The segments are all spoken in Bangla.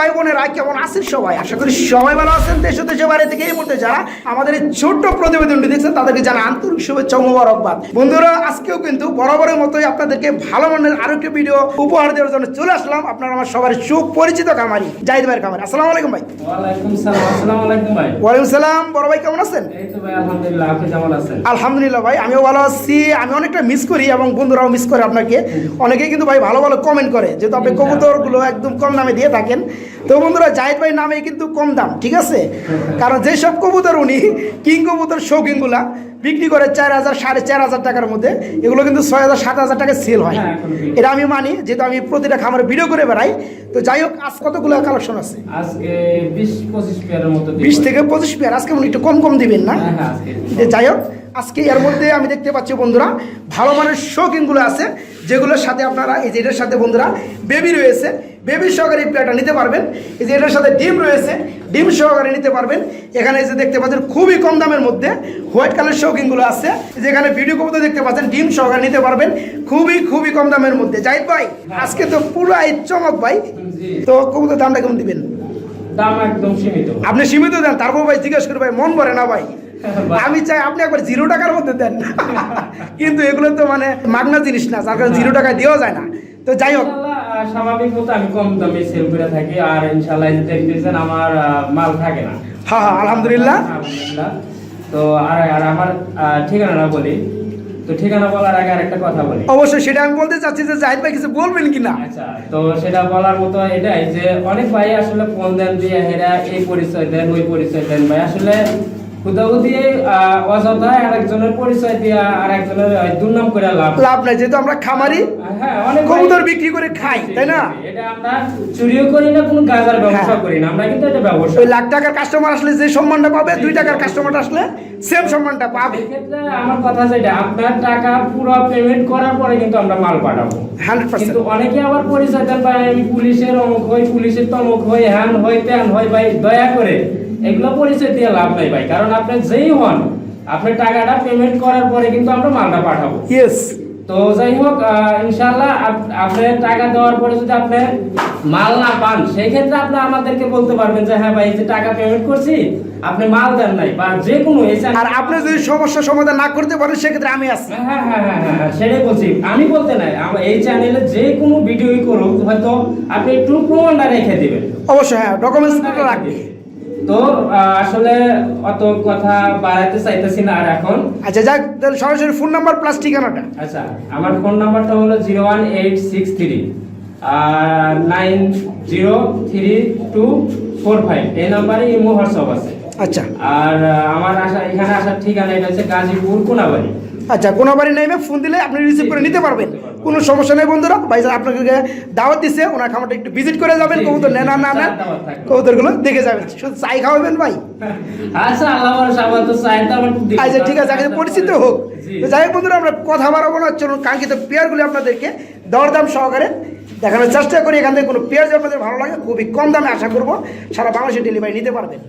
ভাই বোনেরা কেমন আছেন সবাই? আশা করি সবাই ভালো আছেন। দেশ ও দেশের বাইরে থেকে এই মুহূর্তে যারা আমাদের এই ছোট্ট প্রতিবেদনটি দেখছেন তাদেরকে জানা আন্তরিক শুভেচ্ছা মোবারকবাদ। বন্ধুরা আজকেও কিন্তু বরাবরের মতোই আপনাদেরকে ভালো মানের আরও একটি ভিডিও উপহার দেওয়ার জন্য চলে আসলাম। আপনারা আমার সবার সুপরিচিত কামারি জাহিদ ভাইয়ের কামারি আসসালামু আলাইকুম ভাই। ওয়ালাইকুম সালাম আসসালামু আলাইকুম ভাই। ওয়ালাইকুম সালাম। বড় ভাই কেমন আছেন? এই তো ভাই আলহামদুলিল্লাহ আপনি কেমন আছেন? আলহামদুলিল্লাহ ভাই আমিও ভালো আছি। আমি অনেকটা মিস করি এবং বন্ধুরাও মিস করে আপনাকে। অনেকেই কিন্তু ভাই ভালো ভালো কমেন্ট করে যেহেতু আপনি কবুতরগুলো একদম কম দামে দিয়ে থাকেন। তো বন্ধুরা, জাহিদ ভাই নামে কিন্তু কম দাম, ঠিক আছে? কারণ যেসব কবুতর উনি, কিং কবুতর শৌকিংগুলা বিক্রি করে চার হাজার সাড়ে চার হাজার টাকার মধ্যে এগুলো কিন্তু ছয় হাজার সাত হাজার টাকা সেল হয়। হ্যাঁ। এটা আমি মানি যেহেতু আমি প্রতিটা খামারে ভিডিও করে বেড়াই তো যাই হোক আজ কতগুলো কালেকশন আছে? বিশ থেকে পঁচিশ পেয়ার আজকে উনি একটু কম কম দিবেন না? হ্যাঁ, হ্যাঁ। যে যাই হোক আজকে এর মধ্যে আমি দেখতে পাচ্ছি বন্ধুরা ভালো মানের শৌখিনগুলো আছে যেগুলোর সাথে আপনারা এই যে এটার সাথে বন্ধুরা বেবি রয়েছে। বেবি সহকারে প্লেটটা নিতে পারবেন। এই যে এটার সাথে ডিম রয়েছে ডিম সহকারে নিতে পারবেন। এখানে যে দেখতে পাচ্ছেন খুবই কম দামের মধ্যে হোয়াইট কালার শৌখিনগুলো আছে। যেখানে ভিডিও কবুতর দেখতে পাচ্ছেন ডিম সহকারে নিতে পারবেন খুবই খুবই কম দামের মধ্যে। জাহিদ ভাই আজকে তো পুরো এই চমক ভাই। তো কবুতর দামটা কেমন দিবেন? দাম একদম সীমিত। আপনি সীমিত দেন তারপর ভাই জিজ্ঞেস করে ভাই মন ভরে না ভাই। আমি চাই আপনি একবার জিরো টাকার মধ্যে দেন। কিন্তু এগুলো তো মানে মাগনা জিনিস না যার কারণে জিরো টাকায় দেওয়া যায় না। তো যাই হোক। স্বাভাবিক মতো আমি কম দামে সেল করে থাকি। আর ইনশাল্লাহ দেখতেছেন আমার মাল থাকে না। হ্যাঁ হ্যাঁ আলহামদুলিল্লাহ। আলহামদুলিল্লাহ। তো আর আর আমার ঠিকানাটা বলি। তো ঠিকানা বলার আগে আরেকটা কথা বলি। অবশ্যই সেটা আমি বলতে চাচ্ছি যে জাহিদ ভাই কিছু বলবেন কিনা? আচ্ছা তো সেটা বলার মতো এটাই যে অনেক ভাই আসলে ফোন দেন দিয়ে হেরা এই পরিচয় দেন ওই পরিচয় দেন। ভাই আসলে হুদাহু দিয়ে অযথা আর একজনের পরিচয় দিয়ে আর একজনের দুর্নাম করে লাভ লাভ নাই যেহেতু আমরা খামারি হ্যাঁ অনেক কবুতর বিক্রি করে খাই তাই না? এটা আমরা চুরিও করি না কোনো গাজার ব্যবসা হ্যাঁ। করি না। আমরা কিন্তু এটা ব্যবসা ওই লাখ টাকার কাস্টমার আসলে যে সম্মানটা পাবে দুই টাকার কাস্টমার আসলে সেম সম্মানটা পাবে। এক্ষেত্রে আমার কথা যেটা আপনার টাকা পুরো পেমেন্ট করার পরে কিন্তু আমরা মাল পাঠাবো। কিন্তু অনেকে আবার পরিচয় দেন ভাই আমি পুলিশের অমুক হই পুলিশের তমুক হই হ্যান হই ত্যান হই ভাই দয়া করে এগুলো পরিচয় দিয়ে লাভ নাই ভাই। কারণ আপনি যেই হন আপনি টাকাটা পেমেন্ট করার পরে কিন্তু আমরা মালটা পাঠাবো। ইয়েস তো যাই হোক ইনশাআল্লাহ আপনি টাকা দেওয়ার পরে যদি আপনি মাল না পান সেই ক্ষেত্রে আপনি আমাদেরকে বলতে পারবেন যে হ্যাঁ ভাই যে টাকা পেমেন্ট করছি আপনি মাল দেন নাই। বা যে কোনো আর আপনি যদি সমস্যা সমাধান না করতে পারেন সেক্ষেত্রে আমি আছি। হ্যাঁ হ্যাঁ হ্যাঁ হ্যাঁ হ্যাঁ, সেটাই বলছি। আমি বলতে নাই আমার এই চ্যানেলে যে কোনো ভিডিওই করুক হয়তো আপনি একটু প্রমাণটা রেখে দিবেন। অবশ্যই হ্যাঁ ডকুমেন্টস রাখবে। তো আসলে অত কথা বাড়াতে চাইতেছি না আর এখন। আচ্ছা যাক তাহলে সরাসরি ফোন নাম্বার প্লাস ঠিকানাটা। আচ্ছা আমার ফোন নাম্বারটা হলো zero one eight six three nine zero three two four five. এই নাম্বারে ইমো হোয়াটসঅ্যাপ আছে। আচ্ছা। আর আমার আসা এখানে আসার ঠিকানা এটা হচ্ছে গাজীপুর কোনাবাড়ি। আচ্ছা কোনো বাড়ি নেমে ফোন দিলে আপনি রিসিভ করে নিতে পারবেন। কোনো সমস্যা নেই বন্ধুরা। ভাই স্যার আপনাকে দাওয়াত দিচ্ছে ওনার খামারটা একটু ভিজিট করে যাবেন। কবুতর নেন না নেন। কবুতরগুলো দেখে যাবেন। শুধু চাই খাওয়াবেন ভাই। আচ্ছা। আচ্ছা ঠিক আছে আগে পরিচিত হোক। যাই হোক বন্ধুরা আমরা কথা বাড়াবো না। চলুন কাঙ্ক্ষিত পেয়ারগুলি আপনাদেরকে দরদাম সহকারে দেখানোর চেষ্টা করি। এখান থেকে কোনো পেয়ার যদি আপনাদের ভালো লাগে খুবই কম দামে আশা করব সারা বাংলাদেশে ডেলিভারি নিতে পারবেন।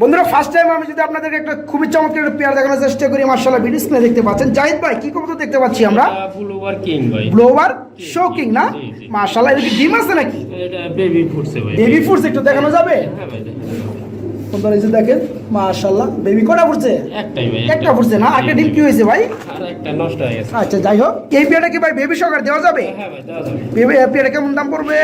বন্ধুরা ফার্স্ট টাইম আমি যদি আপনাদেরকে একটা খুবই চমৎকার একটা পেয়ার দেখানোর চেষ্টা করি মার্শাল্লাহ ভিডিও স্ক্রিনে দেখতে পাচ্ছেন। জাহিদ ভাই কি কবুতর দেখতে পাচ্ছি আমরা? ব্লোভার কিং ভাই। ব্লোভার শোকিং না? জি, জি। মার্শাল্লাহ এটা কি ডিম আছে নাকি? এটা বেবি ফুটছে ভাই। বেবি ফুডস একটু দেখানো যাবে? হ্যাঁ ভাই, বন্ধুরা এই যে দেখেন। মার্শাল্লাহ বেবি কটা ফুটছে? একটাই ভাই, একটা ফুটছে না? জি, ডিম কি হয়েছে ভাই? আর একটা নষ্ট হয়ে গেছে। আচ্ছা যাই হোক। এই পেয়ারটা কি ভাই বেবি সহকারে দেওয়া যাবে? হ্যাঁ ভাই, দেওয়া যাবে। বেবি কেমন দাম পড়বে?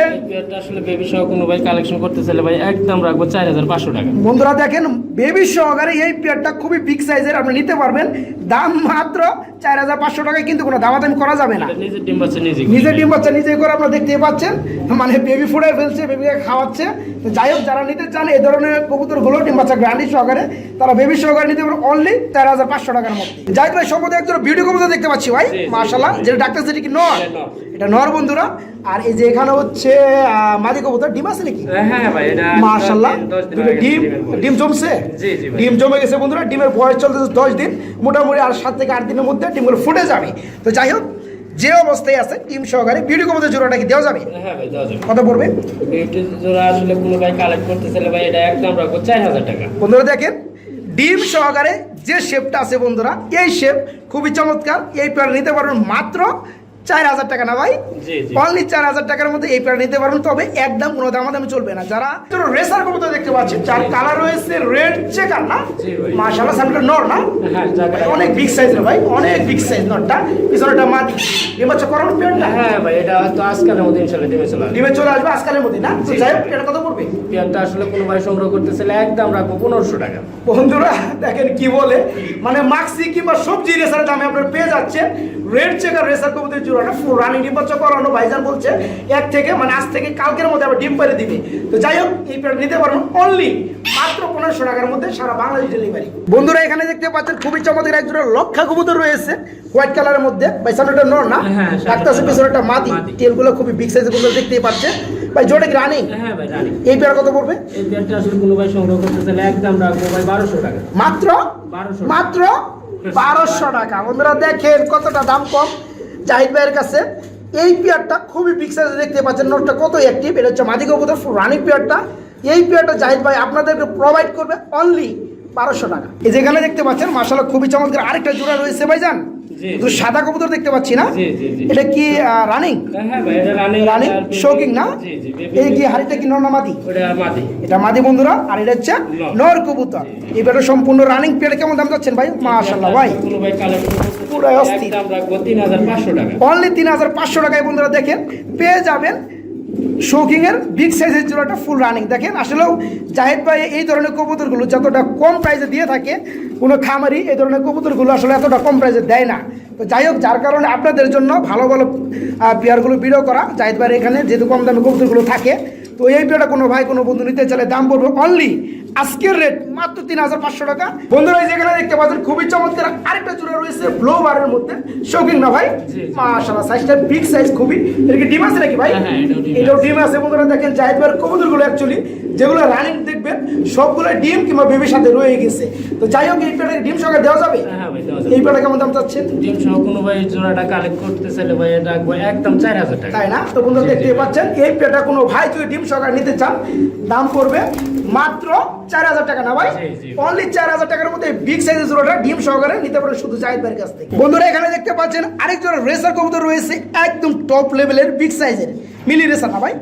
আসলে baby সহ কোনো ভাই collection করতে চাইলে ভাই একদম রাখব 4500 টাকা। বন্ধুরা দেখেন বেবি সহকারে এই পেয়ারটা খুবই বিগ সাইজের আপনি নিতে পারবেন। দাম মাত্র চার হাজার পাঁচশো টাকায় কিন্তু কোনো দামাদামি করা যাবে না। নিজের ডিম বাচ্চা নিজে নিজে ডিম বাচ্চা নিজে করে আপনারা দেখতেই পাচ্ছেন। মানে বেবি ফুডে ফেলছে বেবিকে খাওয়াচ্ছে। তো যাই হোক যারা নিতে চান এই ধরনের কবুতরগুলো ডিম বাচ্চা গ্রান্ডি সহকারে তারা বেবি সহকারে নিতে পারবেন অনলি চার হাজার পাঁচশো টাকার মধ্যে। যাই ভাই সম্পদে একজন বিউটি কবুতর দেখতে পাচ্ছি ভাই। মার্শাল্লাহ যেটা ডাক্তার সেটি কি নর? এটা নর। বন্ধুরা। আর এই যে এখানে হচ্ছে মাদি কবুতর ডিম আছে নাকি? হ্যাঁ এটা মার্শাল্লাহ ডিম ডিম জমছে। ডিম জমে গেছে বন্ধুরা ডিমের বয়স চলতেছে দশ দিন। মোটামুটি আর সাত থেকে আট দিনের মধ্যে ডিমগুলো ফুটে যাবে। তো যাই হোক যে অবস্থায় আছে ডিম সহকারে ভিডিও কমতে জোড়াটা কি দেওয়া যাবে? হ্যাঁ ভাই দেওয়া যাবে। কত পড়বে? বিউটি জোড়া আসলে কোনো ভাই কালেক্ট করতে চাইলে ভাই এটা একদম রাখব 4000 টাকা। বন্ধুরা দেখেন ডিম সহকারে যে শেপটা আছে বন্ধুরা এই শেপ খুবই চমৎকার এই পেয়ার নিতে পারবেন মাত্র চার হাজার টাকা না ভাই? অনলি চার হাজার টাকার মধ্যে এই প্যান্ট নিতে পারবেন তবে একদম কোনো দামাদামি চলবে না। যারা রেসার কবুতর দেখতে পাচ্ছেন যার কালার রয়েছে রেড চেকার না। নর না? হ্যাঁ অনেক বিগ সাইজের ভাই? অনেক বিগ সাইজ পিছনেটা মাটি এই বাচ্চা করানো প্যান্টটা? হ্যাঁ ভাই এটা হয়তো আজকালের মধ্যে ডিমে চলে আসবে। ডিমে চলে আসবে আজকালের মধ্যে না? তো যাই হোক এটা কত পড়বে? পেয়ারটা আসলে কোনো ভাই সংগ্রহ করতে একদম রাখব পনেরোশো টাকা। বন্ধুরা দেখেন কি বলে? মানে মাক্সি কিংবা সবজি রেসারের দামে আপনার পেয়ে যাচ্ছে রেড চেকার রেসার কবুতর জোড়াটা ফুল রানিং ডিম বাচ্চা করানো ভাইজান বলছে এক থেকে মানে আজ থেকে কালকের মধ্যে আবার ডিম পেরে দিবে। তো যাই হোক এই প্যান্ট নিতে পারবেন অনলি মাত্র পনেরোশো টাকার মধ্যে সারা বাংলাদেশ ডেলিভারি বন্ধুরা এখানে দেখতে পাচ্ছেন খুবই চমৎকার এক জোড়া লক্ষা কবুতর রয়েছে হোয়াইট কালারের মধ্যে। ভাই সামনেটা নর না? হ্যাঁ, একটা আছে সামনেটা পিছনেটা মাদি। মাদি। তেলগুলো খুবই বিগ সাইজের কবুতর দেখতেই পাচ্ছেন। ভাই জোড়ে রানিং? হ্যাঁ ভাই জানি এই পেয়ার কত পড়বে? এই পেয়ারটা আসলে কোনো ভাই সংগ্রহ করতে চাইলে একদম রাখব ভাই বারোশো টাকা। মাত্র? মাত্র? টাকা। বন্ধুরা দেখেন কতটা দাম কম। জাহিদ ভাইয়ের কাছে এই পেয়ারটা খুবই বিগ সাইজে দেখতে পাচ্ছেন। নোটটা কত অ্যাক্টিভ এটা হচ্ছে মাদি কবুতর রানিং পেয়ারটা। এই পেয়ারটা জাহিদ ভাই আপনাদেরকে প্রোভাইড করবে অনলি বারোশো টাকা। এই যেখানে দেখতে পাচ্ছেন মাসাল্লাহ খুবই চমৎকার আরেকটা জোড়া রয়েছে ভাইজান। জি। তো সাদা কবুতর দেখতে পাচ্ছি না। এটা কি রানিং ভাই রানি শৌকিং না? এই কি হাড়িটা কি নর মাদি? এটা মাদি বন্ধুরা আর এটা হচ্ছে নর। কবুতর। এবারে সম্পূর্ণ রানিং পেয়ার কেমন দাম যাচ্ছেন ভাই? মাশাল্লাহ ভাই। পুরাই অস্থির। অনলি তিন হাজার পাঁচশো টাকায় বন্ধুরা দেখেন পেয়ে যাবেন শৌকিং এর বিগ সাইজের জোড়াটা ফুল রানিং দেখেন আসলেও জাহেদ ভাই এই ধরনের কবুতরগুলো যতটা কম প্রাইসে দিয়ে থাকে কোনো খামারি এই ধরনের কবুতরগুলো আসলে এতটা কম প্রাইসে দেয় না। তো যাই হোক যার কারণে আপনাদের জন্য ভালো ভালো পেয়ারগুলো ভিডিও করা। জাহেদ ভাইয়ের এখানে যেহেতু কম দামে কবুতরগুলো থাকে তো এই পেয়ারটা কোনো ভাই কোনো বন্ধু নিতে চাইলে দাম পড়বে অনলি আজকের রেট মাত্র তিন হাজার পাঁচশো টাকা। বন্ধুরা যেখানে দেখতে পাচ্ছেন খুবই চমৎকার। আরেকটা জোড়া রয়েছে ব্লো বারের মধ্যে। শৌকিং না ভাই? জি। সাইজটা বিগ সাইজ খুবই। এটা কি ডিম আছে নাকি ভাই? হ্যাঁ, হ্যাঁ, এটাও ডিম আছে। বন্ধুরা দেখেন জাহিদ ভাইয়ের কবুতরগুলো অ্যাকচুয়ালি যেগুলো রানিং দেখবেন সবগুলো ডিম কিংবা বেবির সাথে রয়ে গেছে। তো যাই হোক এই পেটে ডিম সঙ্গে দেওয়া যাবে? হ্যাঁ দেওয়া যাবে। এই পেটে কেমন দাম চাচ্ছেন? ডিম সহ কোনো ভাই জোড়াটা কালেক্ট করতে চাইলে ভাই এটা একদম চার হাজার টাকা। তাই না? তো বন্ধুরা দেখতে পাচ্ছেন এই পেটা কোনো ভাই যদি ডিম সহকারে নিতে চান দাম পড়বে মাত্র চার হাজার টাকা না ভাই। অনলি চার হাজার টাকার মধ্যে বিগ সাইজের জোড়াটা ডিম সহকারে নিতে পারে শুধু জাহিদ ভাইয়ের কাছ থেকে। বন্ধুরা এখানে দেখতে পাচ্ছেন আরেক জোড়া রেসার কবুতর রয়েছে একদম টপ লেভেলের বিগ সাইজের মিলি রেসার না ভাই।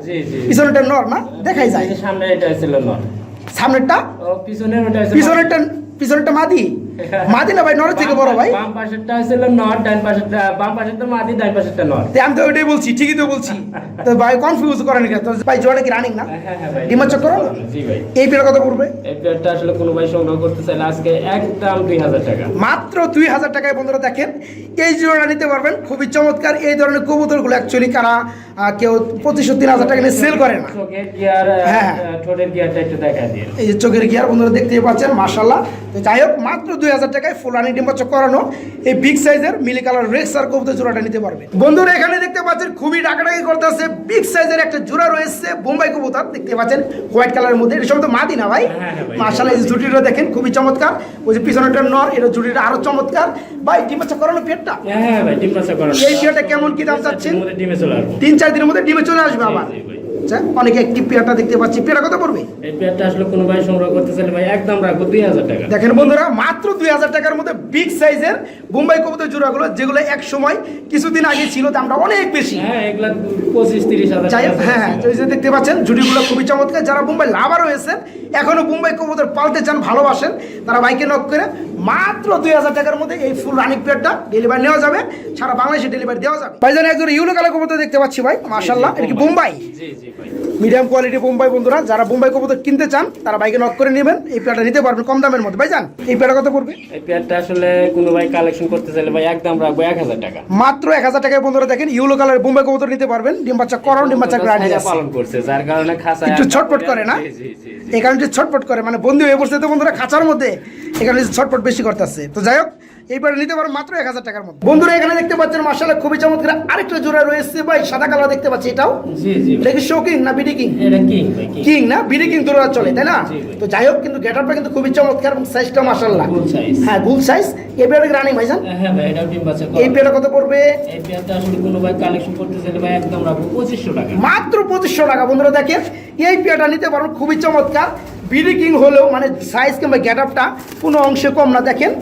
পিছনেটা নর না? দেখাই যায়। সামনে এটা ছিল নর। সামনেরটা? পিছনের পিছনে পিছনেরটা পিছনেরটা মাদি? মাদি না ভাই থেকে বড় ভাই। বাম পাশেরটা ছিল নর ডান পাশেরটা বাম পাশেরটা মাদি ডান পাশেরটা নর। আমি তো ওইটাই বলছি ঠিকই তো বলছি। তো ভাই কনফিউজ করেন কেন তো ভাই কি রানিং না? হ্যাঁ হ্যাঁ ভাই। ডিমার চক্কর? জি ভাই। এই পেয়ার কত পড়বে? এই পেয়ারটা আসলে কোনো ভাই সংগ্রহ করতে চাইলে আজকে একদম দুই হাজার টাকা। মাত্র দুই হাজার টাকায় বন্ধুরা দেখেন এই নিতে পারবেন। খুবই চমৎকার। এই ধরনের কবুতরগুলো অ্যাকচুয়ালি কারা কেউ পঁচিশশো তিন হাজার টাকা নিয়ে সেল করে না। হ্যাঁ। চোখের গিয়ার বন্ধুরা দেখতেই পাচ্ছেন মার্শাল্লাহ তো যাই হোক মাত্র দুই হাজার টাকায় ফুলানি ডিম্বাচ করানো এই বিগ সাইজের মিলি কালার রেক্স আর কবুতর জোড়াটা নিতে পারবে। বন্ধুরা এখানে দেখতে পাচ্ছেন খুবই ডাকাডাকি করতেছে বিগ সাইজের একটা জোড়া রয়েছে বোম্বাই কবুতর। দেখতে পাচ্ছেন হোয়াইট কালারের মধ্যে। এটা সম্ভবত মাদি না ভাই? হ্যাঁ, হ্যাঁ ভাই। মার্শাল্লাহ এই জুটিটা দেখেন খুবই চমৎকার। ওই যে পিছনে একটা নর এটা জুটিটা আরও চমৎকার। ভাই ডিম্বাচা করানো পেটটা? হ্যাঁ হ্যাঁ ভাই ডিম পাশা করা এই পেয়ারটা কেমন কি দাম চাচ্ছেন? তিন চার দিনের মধ্যে ডিমে চলে আসবে আবার। আচ্ছা অনেকে একটি পেয়ারটা দেখতে পাচ্ছি। পেয়ারা কত পড়বে? এই পেয়ারটা আসলে কোনো ভাই সংগ্রহ করতে চাইলে ভাই একদম রাখব দুই হাজার টাকা। দেখেন বন্ধুরা মাত্র দুই হাজার টাকার মধ্যে বিগ সাইজের বোম্বাই কবুতর জোড়াগুলো যেগুলো এক সময় কিছুদিন আগে ছিল দামটা অনেক বেশি। হ্যাঁ পঁচিশ তিরিশ হাজার হ্যাঁ হ্যাঁ যে দেখতে পাচ্ছেন জুড়িগুলো খুবই চমৎকার। যারা মুম্বাই লাভার রয়েছেন এখনও মুম্বাই কবুতর পালতে চান ভালোবাসেন তারা বাইকে নক করে মাত্র দুই হাজার টাকার মধ্যে এই ফুল রানিং পেয়ারটা ডেলিভারি নেওয়া যাবে। সারা বাংলাদেশে ডেলিভারি দেওয়া যাবে। ভাইজান একজন ইউলো কালার কবুতর দেখতে পাচ্ছি ভাই মাশাল্লাহ এটা কি বোম্বাই? জি জি। মিডিয়াম কোয়ালিটি বোম্বাই বন্ধুরা যারা বোম্বাই কবুতর কিনতে চান তারা বাইকে নক করে নেবেন। এই পেয়ারটা নিতে পারবেন কম দামের মধ্যে। ভাইজান এই পেয়ারটা কত পড়বে? এই পেয়ারটা আসলে কোনো ভাই কালেকশন করতে চাইলে ভাই একদম রাখব এক হাজার টাকা। মাত্র এক হাজার টাকায় বন্ধুরা দেখেন ইউলো কালার বোম্বাই কবুতর নিতে পারবেন। ডিম বাচ্চা করানো ডিম বাচ্চা গ্রান্ডি পালন করছে যার কারণে খাসা একটু ছটফট করে না? এই কারণে যে ছটফট করে মানে বন্দি হয়ে পড়ছে তো বন্ধুরা খাঁচার মধ্যে। এখানে ছটপট বেশি করতেছে। তো যাই হোক এইবারে নিতে পারো মাত্র এক হাজার টাকার মধ্যে। বন্ধুরা এখানে দেখতে পাচ্ছেন মার্শাল্লাহ খুবই চমৎকার আরেকটা জোড়া রয়েছে ভাই সাদা কালার দেখতে পাচ্ছি এটাও। জি জি। এটা কি শৌকিং না বিডি কিং কি ভাই কি কিং না? বিডি কিং জোড়া চলে তাই না? তো যাই হোক কিন্তু গেটআপটা কিন্তু খুবই চমৎকার এবং সাইজটা মার্শাল্লাহ হ্যাঁ গুল সাইজ রানিং ভাইজান? হ্যাঁ এই পেয়ারটা কত পড়বে? এই পেয়ারটা আসলে কোনো ভাই কালেকশন করতে চাইলে ভাই একদম রাখব পঁচিশশো টাকা। মাত্র পঁচিশশো টাকা বন্ধুরা দেখেন এই পেয়ারটা নিতে খুবই চমৎকার। বিডি কিং হলেও মানে সাইজ কিংবা গেট আপটা কোনো অংশে কম না দেখেন।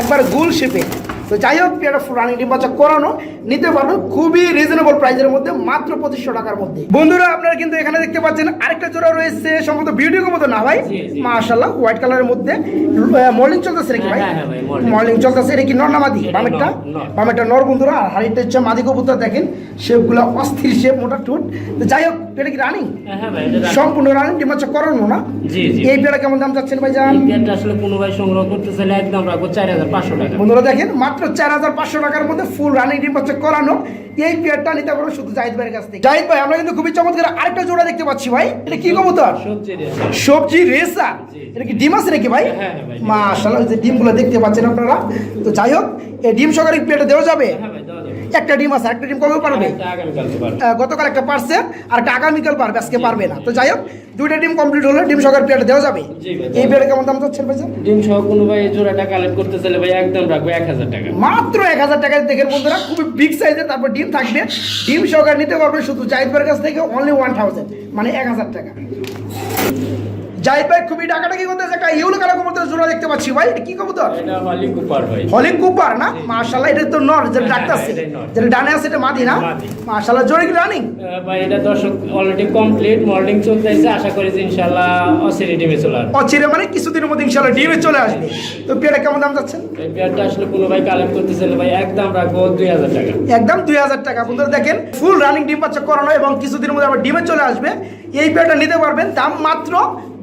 একবার গুল শেপে। তো যাই হোক পেয়ারটা রানিং ডিম বাচ্চা করানো নিতে পারবেন খুবই রিজনেবল প্রাইসের মধ্যে মাত্র পঁচিশশো টাকার মধ্যে। বন্ধুরা আপনারা কিন্তু এখানে দেখতে পাচ্ছেন আরেকটা জোড়া রয়েছে সম্ভবত বিউটি মতো না ভাই। মাশাল্লাহ হোয়াইট কালারের মধ্যে মর্নিং চলতেছে নাকি ভাই? হ্যাঁ, হ্যাঁ, morning। মর্নিং চলতেছে এটা কি নর না মাদি? বামেরটা। বামেরটা নর বন্ধুরা আর হাড়িটা হচ্ছে মাদি কবুতর দেখেন শেপগুলো অস্থির শেপ মোটা টুট তো যাই হোক এটা কি রানিং হ্যাঁ। সম্পূর্ণ রানিং ডিম বাচ্চা করানো না এই পেয়ারা কেমন দাম চাচ্ছেন ভাই জান এই আসলে কোনো ভাই সংগ্রহ করতে চাইলে একদম রাখব চার হাজার পাঁচশো টাকা। বন্ধুরা দেখেন মাত্র চার হাজার পাঁচশো টাকার মধ্যে ফুল রানিং ডিম হচ্ছে করানো। এই পেয়ারটা নিতে পারব শুধু জাহিদ ভাইয়ের কাছ থেকে। জাহিদ ভাই আমরা কিন্তু খুবই চমৎকার আরেকটা জোড়া দেখতে পাচ্ছি ভাই। এটা কি কবুতর? সবজি রেসা? এটা কি ডিম আছে নাকি ভাই? মা আসলে ভাই, ডিম। মাশাআল্লাহ এই যে ডিমগুলো দেখতে পাচ্ছেন আপনারা। তো যাই হোক এই ডিম সকালে পেয়ারটা দেওয়া যাবে। একটা ডিম আছে একটা ডিম কবে পারবে? গতকাল একটা পারছে আর একটা আগামীকাল পারবে আজকে পারবে না। তো যাই হোক দুইটা ডিম কমপ্লিট হলে ডিম সহকারে পেটে দেওয়া যাবে। এই পেটে কেমন দাম চাচ্ছেন ভাই ডিম সহ কোনো ভাই জোড়াটা কালেক্ট করতে চাইলে ভাই একদম রাখব এক হাজার টাকা। মাত্র এক হাজার টাকায় দেখেন বন্ধুরা খুবই বিগ সাইজের তারপর ডিম থাকবে। ডিম সহকারে নিতে পারবে শুধু জাহিদ ভাইয়ের কাছ থেকে অনলি ওয়ান থাউজেন্ড মানে এক হাজার টাকা। জাহিদ ভাই খুবই করতেছে একটা ইউলো কালার কবুতর জোড়া দেখতে পাচ্ছি? ভাই এটা কি কবুতর? এটা হলি কুপার ভাই। হলিং কুপার না? মাশাআল্লাহ এটা তো নর যেটা আছে যেটা ডানে আছে এটা মাদি না? মাশাআল্লাহ জোরে কি রানিং ভাই এটা দর্শক অলরেডি কমপ্লিট চলতেছে। আশা করি যে ইনশাল্লাহ অসিরি ডিমে চলে আসবে। অচিরে মানে কিছুদিনের মধ্যে ইনশাআল্লাহ ডিমে চলে আসবে। তো পেয়ারা কেমন দাম যাচ্ছেন এই পেয়ারটা আসলে কোনো ভাই কালেক্ট করতে চাইলে ভাই একদম রাখব দুই হাজার টাকা। একদম দুই হাজার টাকা। বন্ধুরা দেখেন ফুল রানিং ডিম বাচ্চা করানো এবং কিছুদিনের মধ্যে আবার ডিমে চলে আসবে। এই পেয়ারটা নিতে পারবেন দাম মাত্র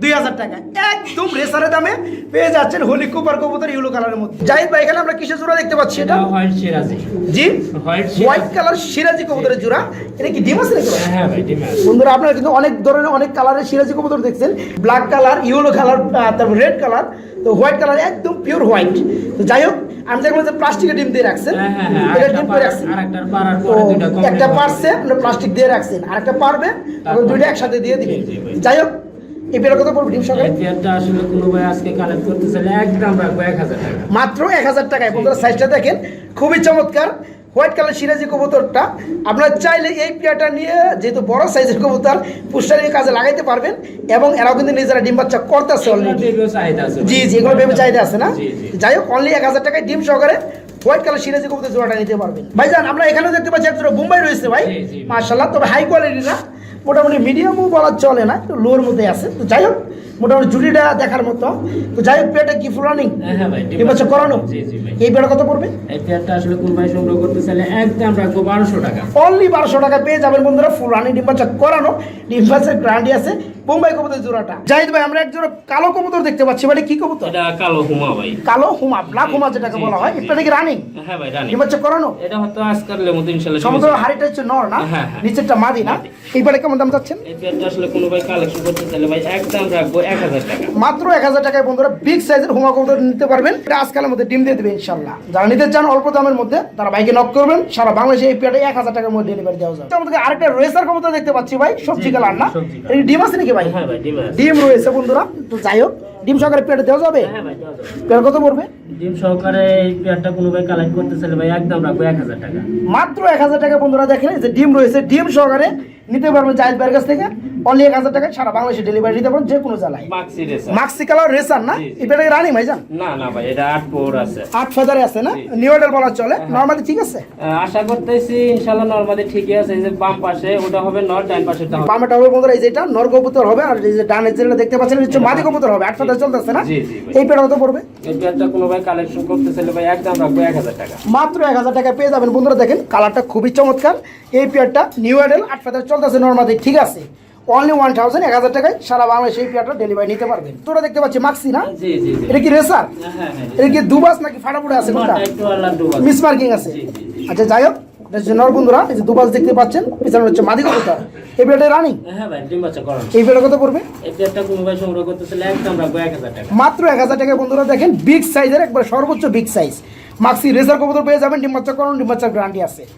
দুই হাজার টাকা। একদম রেসারের দামে পেয়ে যাচ্ছেন হোলি কুপার কবুতর ইউলো কালারের মধ্যে। জাহিদ ভাই এখানে আমরা কিসের জোড়া দেখতে পাচ্ছি এটা? হোয়াইট সিরাজি জি? হোয়াইট হোয়াইট কালার সিরাজি কবুতরের জোড়া। এটা কি ডিম আছে নাকি হ্যাঁ ভাই ডিমে আছে। বন্ধুরা আপনারা কিন্তু অনেক ধরনের অনেক কালারের সিরাজি কবুতর দেখছেন। ব্ল্যাক কালার ইয়েলো কালার তারপর রেড কালার তো হোয়াইট কালার একদম পিওর হোয়াইট তো যাই হোক আমি দেখলাম যে প্লাস্টিকের ডিম দিয়ে রাখছেন হ্যাঁ হ্যাঁ হ্যাঁ এটা আরেকটা ডিম রাখছেন। একটা। পারছে আপনি প্লাস্টিক দিয়ে রাখছেন। আর একটা পারবে দুইটা একসাথে দিয়ে দিবেন। যাই হোক কত পড়বে ডিম সকালে। আসলে কোনো ভাই আজকে কালেক্ট করতে চাইলে একদম রাখব এক হাজার টাকা। মাত্র এক হাজার টাকায়। বন্ধুরা সাইজটা দেখেন খুবই চমৎকার। হোয়াইট কালার সিরাজি কবুতরটা। আপনারা চাইলে এই পেয়ারটা নিয়ে যেহেতু বড় সাইজের কবুতর পুষ্টারির কাজে লাগাইতে পারবেন এবং এরাও কিন্তু নিজেরা ডিম বাচ্চা করতেছে অলরেডি জি জি এগুলো ভেবে চাহিদা আছে না। যাই হোক অনলি এক হাজার টাকায় ডিম সহকারে হোয়াইট কালার সিরাজি কবুতর জোড়াটা নিতে পারবেন। ভাইজান আমরা এখানেও দেখতে পাচ্ছি একজোড়া বোম্বাই রয়েছে ভাই। মার্শাল্লাহ তবে হাই কোয়ালিটি না। মোটামুটি মিডিয়ামও বলা চলে না একটু লোর মধ্যে আছে। তো যাই হোক মোটামুটি জুড়িটা দেখার মতো। তো যাই হোক পেটে কি ফুলানি হ্যাঁ, হ্যাঁ বাচ্চা আছে। করানো। এই পেটা কত পড়বে? এই পেটটা আসলে কোন ভাই সংগ্রহ করতে চাইলে একদম রাখব বারোশো টাকা। অনলি বারোশো টাকা পেয়ে যাবেন বন্ধুরা ফুলানি রানিং ডিম করানো। ডিম্বাচের গ্রান্ডি আছে। বোম্বাই কবুতর জোড়াটা। জাহিদ ভাই আমরা এক জোড়া কালো কবুতর দেখতে পাচ্ছি। মানে কি কবুতর? এটা কালো হুমা ভাই। কালো হুমা ব্ল্যাক হুমা যেটাকে বলা হয়। এটা নাকি রানিং? হ্যাঁ ভাই জানি ডিম বাচ্চা করানো? এটা হয়তো আজকালের মতো ইনশাল্লাহ সমুদ্র হাড়িটা হচ্ছে নর না? হ্যাঁ, হ্যাঁ। নিচেরটা মাদি না? এইবারে কেমন দাম চাচ্ছেন? এই পেয়ারটা আসলে কোনো ভাই কালেকশন করতে চাইলে ভাই একদম রাখব এক হাজার টাকা। মাত্র এক হাজার টাকায় বন্ধুরা বিগ সাইজের হুমা কবুতর নিতে পারবেন। এটা আজকালের মধ্যে ডিম দিয়ে দেবে ইনশাল্লাহ যারা নিতে চান অল্প দামের মধ্যে তারা ভাইকে নক করবেন। সারা বাংলাদেশে এই পেয়ারটা এক হাজার টাকার মধ্যে ডেলিভারি দেওয়া যাবে। আমাদের আরেকটা রেসার কবুতর দেখতে পাচ্ছি ভাই সবজি কালার না? কি ডিম আছে নাকি ভাই। হ্যাঁ ডিম রয়েছে বন্ধুরা। তো যাই হোক ডিম সকালে পেট দেওয়া যাবে? হ্যাঁ। পেয়ার কত পড়বে ডিম সহকারে এই পেয়ারটা কোনো ভাই কালেক্ট করতে চাইলে ভাই একদম রাখব এক হাজার টাকা। মাত্র এক হাজার টাকা বন্ধুরা দেখেন যে ডিম রয়েছে ডিম সহকারে নিতে পারবেন জাহিদ ভাইয়ের কাছ থেকে। অনলি এক হাজার টাকায় সারা বাংলাদেশে ডেলিভারি নিতে পারবেন যে কোনো জেলায়। মাক্সি কালার রেসার না? জি, জি। এটা রানি না না ভাই এটা আট পোর আছে। আট ফেদারে আছে না? নিউ মডেল বলা চলে। হ্যাঁ। নর্মালি ঠিক আছে? আশা করতেছি ইনশাল্লাহ নর্মালি ঠিকই আছে। এই যে বাম পাশে ওটা হবে নট ডান পাশেটা হবে। হবে বন্ধুরা এই যেটা নর কবুতর হবে আর এই যে ডানের যেটা দেখতে পাচ্ছেন হচ্ছে মাদি কবুতর হবে। আট ফেদার চলতেছে না। এই পেটা কত পড়বে? এই পেয়ারটা কোনো ভাই কালেকশন করতে চাইলে ভাই একদম রাখব এক হাজার টাকা। মাত্র এক হাজার টাকা পেয়ে যাবেন। বন্ধুরা দেখেন কালারটা খুবই চমৎকার। এই পেয়ারটা নিউ মডেল আট ফেদার চলতেছে নর্মাদি ঠিক আছে? অনলি ওয়ান থাউজেন্ড এক হাজার টাকায় সারা বাংলাদেশে এই পেয়ারটা ডেলিভারি নিতে পারবেন। তোরা দেখতে পাচ্ছি মাক্সি না? এটা কি রেসার হ্যাঁ হ্যাঁ হ্যাঁ। এটা কি দুবাস নাকি ফাটাফুটে আছে কোনটা। মিস মার্কিং আছে। আচ্ছা যাই হোক। এটা হচ্ছে এই যে দুপাশ দেখতে পাচ্ছেন পিছনে হচ্ছে মাদি কবুতর। এই বেটা রানিং? হ্যাঁ ভাই ডিম বাচ্চা করানো এই বেটা কত পড়বে? এই পেয়ারটা কোনো ভাই সংগ্রহ করতে একদম রাখব এক হাজার টাকা। মাত্র এক হাজার টাকা বন্ধুরা দেখেন বিগ সাইজের একবার সর্বোচ্চ বিগ সাইজ মাক্সি রেজার কবুতর পেয়ে যাবেন ডিম বাচ্চা করুন ডিম গ্যারান্টি আছে।